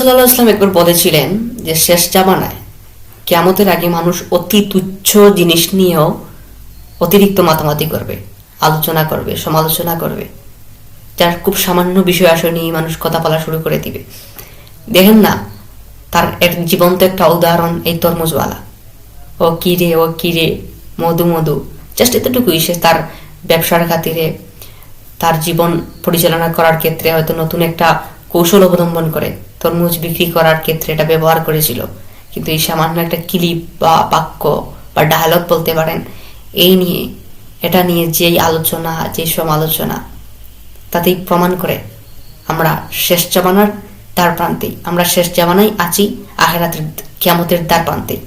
সাল্লাহ আসলাম একবার বলেছিলেন যে শেষ জামানায় কেয়ামতের আগে মানুষ অতি তুচ্ছ জিনিস নিয়েও অতিরিক্ত মাতামাতি করবে, আলোচনা করবে, সমালোচনা করবে। যার খুব সামান্য বিষয় আসয় নিয়ে মানুষ কথা বলা শুরু করে দিবে। দেখেন না, তার এক জীবন্ত একটা উদাহরণ এই তরমুজওয়ালা। ও কিরে ও কিরে মধু মধু। জাস্ট এতটুকুই সে তার ব্যবসার খাতিরে, তার জীবন পরিচালনা করার ক্ষেত্রে হয়তো নতুন একটা কৌশল অবলম্বন করে তরমুজ বিক্রি করার ক্ষেত্রে এটা ব্যবহার করেছিল। কিন্তু এই সামান্য একটা ক্লিপ বা বাক্য বা ডায়ালগ বলতে পারেন, এই নিয়ে, এটা নিয়ে যেই আলোচনা যে সমালোচনা তাতেই প্রমাণ করে আমরা শেষ জামানার দ্বার প্রান্তেই আমরা শেষ জামানায় আছি, আখেরাতের কেয়ামতের দ্বার প্রান্তেই